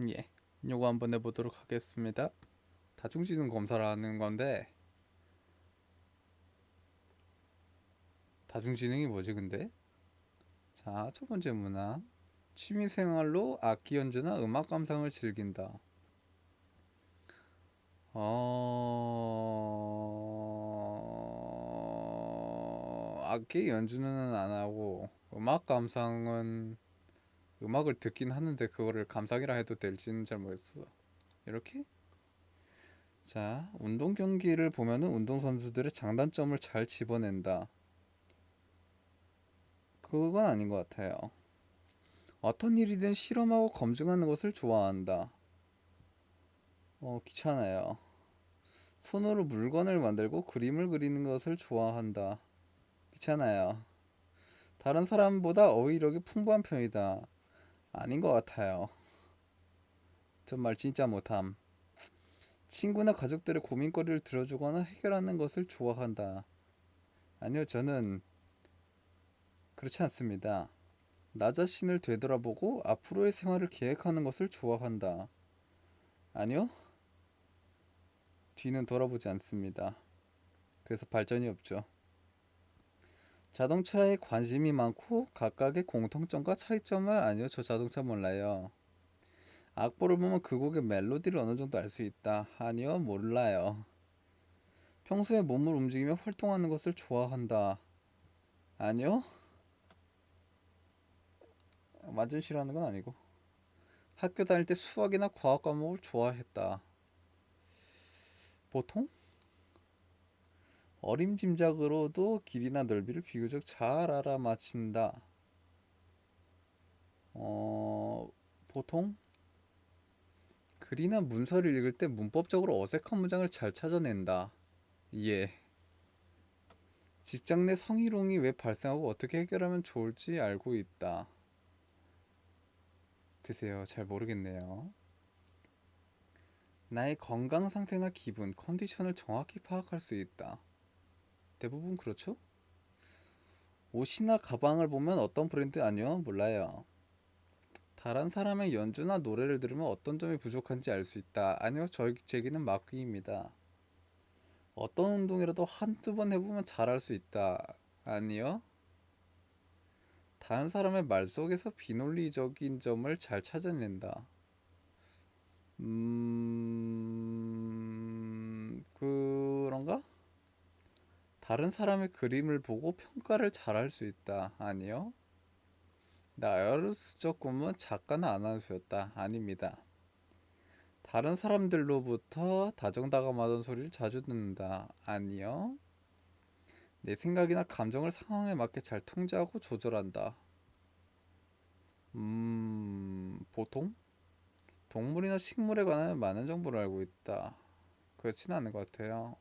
예, 요거 한번 해보도록 하겠습니다. 다중지능 검사라는 건데 다중지능이 뭐지 근데? 자, 첫 번째 문화 취미생활로 악기 연주나 음악 감상을 즐긴다. 어... 악기 연주는 안 하고 음악 감상은 음악을 듣긴 하는데 그거를 감상이라 해도 될지는 잘 모르겠어. 이렇게? 자, 운동 경기를 보면은 운동 선수들의 장단점을 잘 집어낸다. 그건 아닌 것 같아요. 어떤 일이든 실험하고 검증하는 것을 좋아한다. 어, 귀찮아요. 손으로 물건을 만들고 그림을 그리는 것을 좋아한다. 귀찮아요. 다른 사람보다 어휘력이 풍부한 편이다. 아닌 것 같아요. 정말 진짜 못함. 친구나 가족들의 고민거리를 들어주거나 해결하는 것을 좋아한다. 아니요, 저는 그렇지 않습니다. 나 자신을 되돌아보고 앞으로의 생활을 계획하는 것을 좋아한다. 아니요, 뒤는 돌아보지 않습니다. 그래서 발전이 없죠. 자동차에 관심이 많고 각각의 공통점과 차이점을 아니요, 저 자동차 몰라요. 악보를 보면 그 곡의 멜로디를 어느 정도 알 수 있다. 아니요, 몰라요. 평소에 몸을 움직이며 활동하는 것을 좋아한다. 아니요. 완전 싫어하는 건 아니고. 학교 다닐 때 수학이나 과학 과목을 좋아했다. 보통? 어림짐작으로도 길이나 넓이를 비교적 잘 알아맞힌다. 어, 보통? 글이나 문서를 읽을 때 문법적으로 어색한 문장을 잘 찾아낸다. 예. 직장 내 성희롱이 왜 발생하고 어떻게 해결하면 좋을지 알고 있다. 글쎄요, 잘 모르겠네요. 나의 건강 상태나 기분, 컨디션을 정확히 파악할 수 있다. 대부분 그렇죠? 옷이나 가방을 보면 어떤 브랜드 아니요? 몰라요. 다른 사람의 연주나 노래를 들으면 어떤 점이 부족한지 알 수 있다. 아니요, 저, 제기는 막귀입니다. 어떤 운동이라도 한두 번 해보면 잘할 수 있다. 아니요. 다른 사람의 말 속에서 비논리적인 점을 잘 찾아낸다. 음, 그런가? 다른 사람의 그림을 보고 평가를 잘할 수 있다. 아니요. 나의 수적 꿈은 작가나 아나운서였다. 아닙니다. 다른 사람들로부터 다정다감하던 소리를 자주 듣는다. 아니요. 내 생각이나 감정을 상황에 맞게 잘 통제하고 조절한다. 음, 보통? 동물이나 식물에 관한 많은 정보를 알고 있다. 그렇진 않은 것 같아요.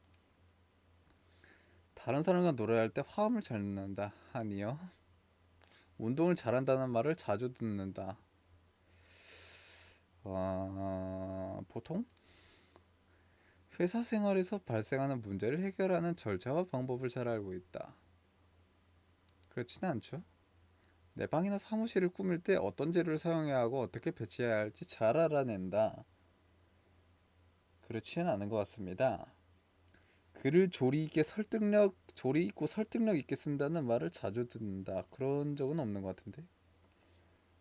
다른 사람과 노래할 때 화음을 잘 넣는다. 아니요. 운동을 잘한다는 말을 자주 듣는다. 어, 보통? 회사 생활에서 발생하는 문제를 해결하는 절차와 방법을 잘 알고 있다. 그렇지는 않죠. 내 방이나 사무실을 꾸밀 때 어떤 재료를 사용해야 하고 어떻게 배치해야 할지 잘 알아낸다. 그렇지는 않은 것 같습니다. 글을 조리 있게 설득력, 조리 있고 설득력 있게 쓴다는 말을 자주 듣는다. 그런 적은 없는 것 같은데.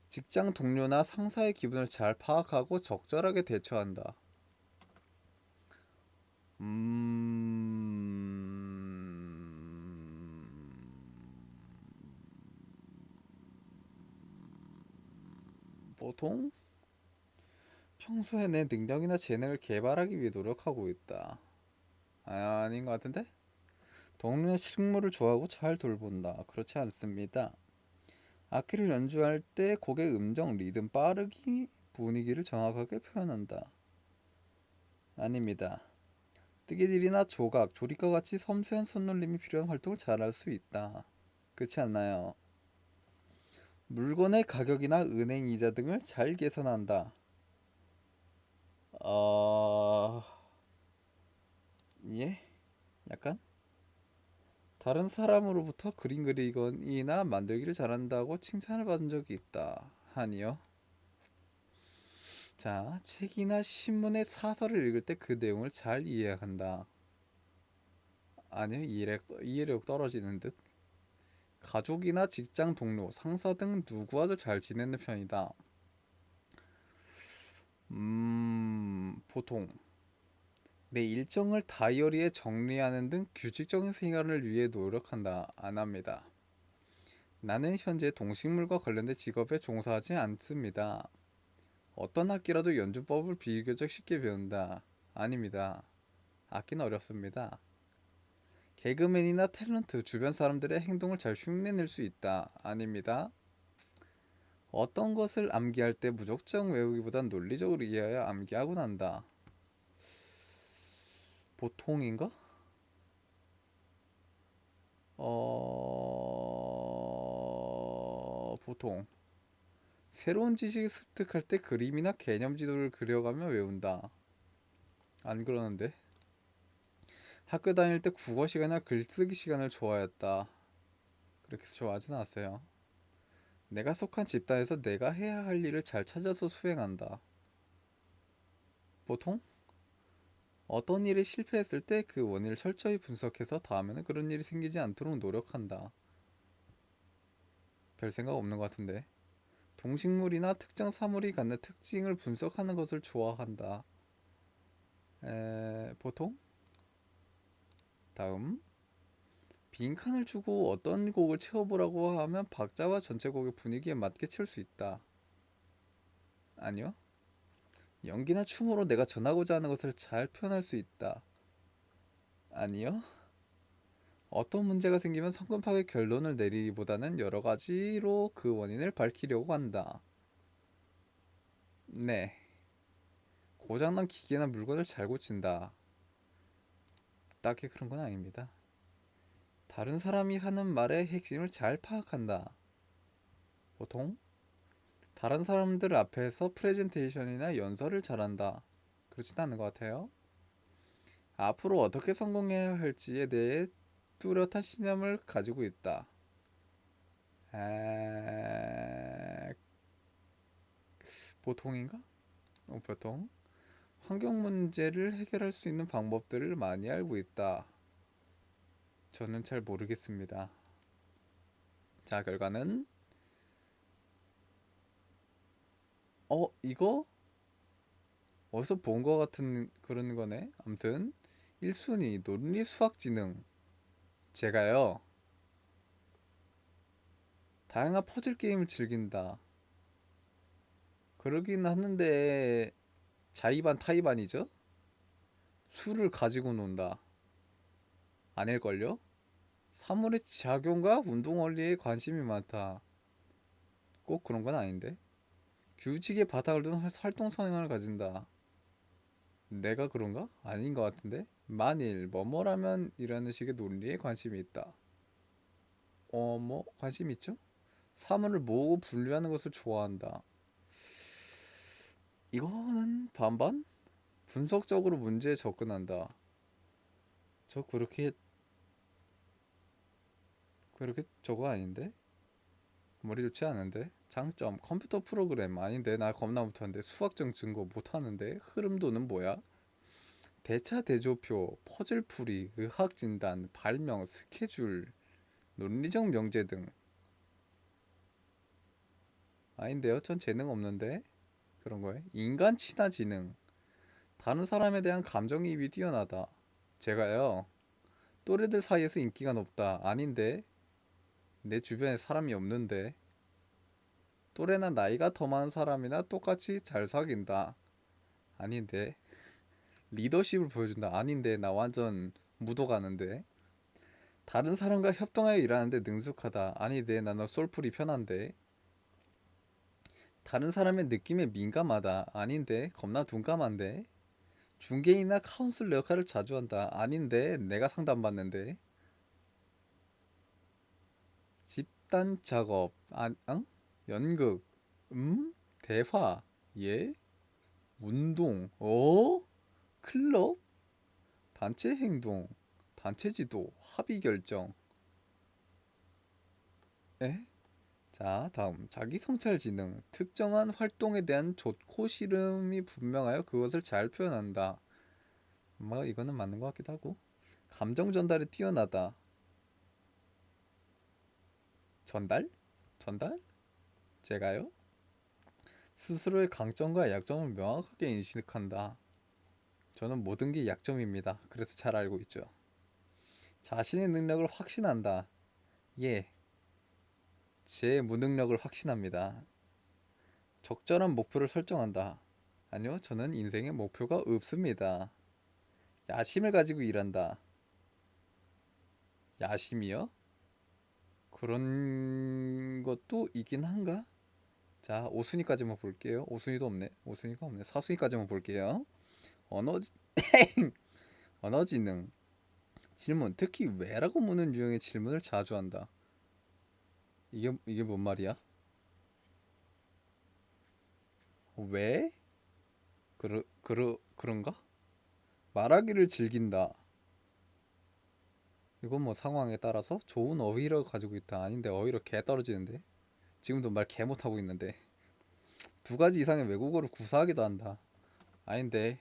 직장 동료나 상사의 기분을 잘 파악하고 적절하게 대처한다. 음... 보통 평소에 내 능력이나 재능을 개발하기 위해 노력하고 있다. 아, 아닌 것 같은데? 동료의 식물을 좋아하고 잘 돌본다. 그렇지 않습니다. 악기를 연주할 때 곡의 음정, 리듬, 빠르기, 분위기를 정확하게 표현한다. 아닙니다. 뜨개질이나 조각, 조립과 같이 섬세한 손놀림이 필요한 활동을 잘할 수 있다. 그렇지 않나요? 물건의 가격이나 은행 이자 등을 잘 계산한다. 어... 예? 약간? 다른 사람으로부터 그림 그리거나 만들기를 잘한다고 칭찬을 받은 적이 있다. 아니요. 자, 책이나 신문의 사설을 읽을 때 그 내용을 잘 이해한다. 아니요, 이해력, 이해력 떨어지는 듯. 가족이나 직장 동료, 상사 등 누구와도 잘 지내는 편이다. 음, 보통 내 일정을 다이어리에 정리하는 등 규칙적인 생활을 위해 노력한다. 안 합니다. 나는 현재 동식물과 관련된 직업에 종사하지 않습니다. 어떤 악기라도 연주법을 비교적 쉽게 배운다. 아닙니다. 악기는 어렵습니다. 개그맨이나 탤런트, 주변 사람들의 행동을 잘 흉내낼 수 있다. 아닙니다. 어떤 것을 암기할 때 무작정 외우기보단 논리적으로 이해해야 암기하고 난다. 보통인가? 어... 보통 새로운 지식을 습득할 때 그림이나 개념 지도를 그려가며 외운다. 안 그러는데? 학교 다닐 때 국어 시간이나 글쓰기 시간을 좋아했다. 그렇게 좋아하진 않았어요. 내가 속한 집단에서 내가 해야 할 일을 잘 찾아서 수행한다. 보통 어떤 일이 실패했을 때 그 원인을 철저히 분석해서 다음에는 그런 일이 생기지 않도록 노력한다. 별 생각 없는 것 같은데. 동식물이나 특정 사물이 갖는 특징을 분석하는 것을 좋아한다. 에, 보통? 다음. 빈칸을 주고 어떤 곡을 채워보라고 하면 박자와 전체 곡의 분위기에 맞게 채울 수 있다. 아니요. 연기나 춤으로 내가 전하고자 하는 것을 잘 표현할 수 있다. 아니요. 어떤 문제가 생기면 성급하게 결론을 내리기보다는 여러 가지로 그 원인을 밝히려고 한다. 네. 고장난 기계나 물건을 잘 고친다. 딱히 그런 건 아닙니다. 다른 사람이 하는 말의 핵심을 잘 파악한다. 보통 다른 사람들 앞에서 프레젠테이션이나 연설을 잘한다. 그렇진 않은 것 같아요. 앞으로 어떻게 성공해야 할지에 대해 뚜렷한 신념을 가지고 있다. 에... 보통인가? 어, 보통. 환경 문제를 해결할 수 있는 방법들을 많이 알고 있다. 저는 잘 모르겠습니다. 자, 결과는 어, 이거 어디서 본 것 같은 그런 거네. 아무튼 1순위 논리 수학 지능 제가요 다양한 퍼즐 게임을 즐긴다. 그러긴 하는데 자의반 타의반이죠? 수를 가지고 논다. 아닐걸요? 사물의 작용과 운동 원리에 관심이 많다. 꼭 그런 건 아닌데. 규칙의 바닥을 둔 활- 활동 성향을 가진다. 내가 그런가? 아닌 것 같은데. 만일 뭐뭐라면 이라는 식의 논리에 관심이 있다. 어, 뭐 관심 있죠? 사물을 모으고 분류하는 것을 좋아한다. 이거는 반반? 분석적으로 문제에 접근한다. 저 그렇게 그렇게 저거 아닌데? 머리 좋지 않은데? 장점 컴퓨터 프로그램. 아닌데 나 겁나 못하는데 수학적 증거 못하는데? 흐름도는 뭐야? 대차 대조표 퍼즐 풀이 의학 진단 발명 스케줄 논리적 명제 등. 아닌데요? 전 재능 없는데? 그런 거에 인간 친화 지능. 다른 사람에 대한 감정이입이 뛰어나다. 제가요 또래들 사이에서 인기가 높다. 아닌데? 내 주변에 사람이 없는데 또래나 나이가 더 많은 사람이나 똑같이 잘 사귄다. 아닌데. 리더십을 보여준다. 아닌데. 나 완전 묻어가는데. 다른 사람과 협동하여 일하는데 능숙하다. 아닌데. 나는 솔풀이 편한데. 다른 사람의 느낌에 민감하다. 아닌데. 겁나 둔감한데. 중개인이나 카운슬러 역할을 자주 한다. 아닌데. 내가 상담받는데. 집단 작업. 아, 응? 연극 음? 대화 예? 운동 어? 클럽 단체 행동 단체 지도 합의 결정 에? 자, 다음 자기 성찰 지능 특정한 활동에 대한 좋고 싫음이 분명하여 그것을 잘 표현한다. 뭐 이거는 맞는 것 같기도 하고 감정 전달에 뛰어나다. 전달? 전달? 제가요? 스스로의 강점과 약점을 명확하게 인식한다. 저는 모든 게 약점입니다. 그래서 잘 알고 있죠. 자신의 능력을 확신한다. 예. 제 무능력을 확신합니다. 적절한 목표를 설정한다. 아니요, 저는 인생에 목표가 없습니다. 야심을 가지고 일한다. 야심이요? 그런 것도 있긴 한가? 자, 오순위까지만 볼게요. 오순위도 없네. 오순위가 없네. 사순위까지만 볼게요. 언어 언어 지능 질문 특히 왜라고 묻는 유형의 질문을 자주 한다. 이게 이게 뭔 말이야? 왜? 그러 그러 그런가? 말하기를 즐긴다. 이건 뭐 상황에 따라서 좋은 어휘를 가지고 있다. 아닌데 어휘로 개 떨어지는데. 지금도 말 개 못하고 있는데. 두 가지 이상의 외국어를 구사하기도 한다. 아닌데.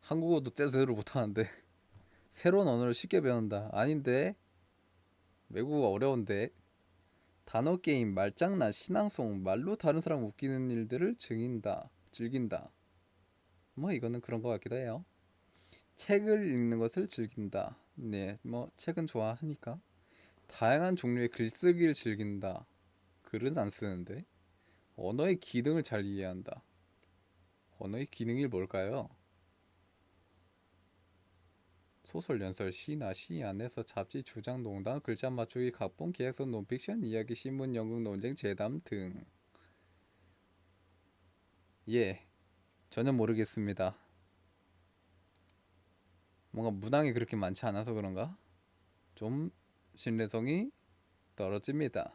한국어도 제대로 못하는데. 새로운 언어를 쉽게 배운다. 아닌데. 외국어 어려운데. 단어 게임, 말장난, 신앙송, 말로 다른 사람 웃기는 일들을 즐긴다. 즐긴다. 뭐 이거는 그런 것 같기도 해요. 책을 읽는 것을 즐긴다. 네, 뭐 책은 좋아하니까. 다양한 종류의 글쓰기를 즐긴다. 글은 안 쓰는데. 언어의 기능을 잘 이해한다. 언어의 기능이 뭘까요? 소설, 연설, 시나 시 안에서 잡지, 주장, 농담, 글자 맞추기, 각본, 기획서, 논픽션, 이야기, 신문, 연극, 논쟁, 재담 등. 예, 전혀 모르겠습니다. 뭔가 문항이 그렇게 많지 않아서 그런가? 좀 신뢰성이 떨어집니다.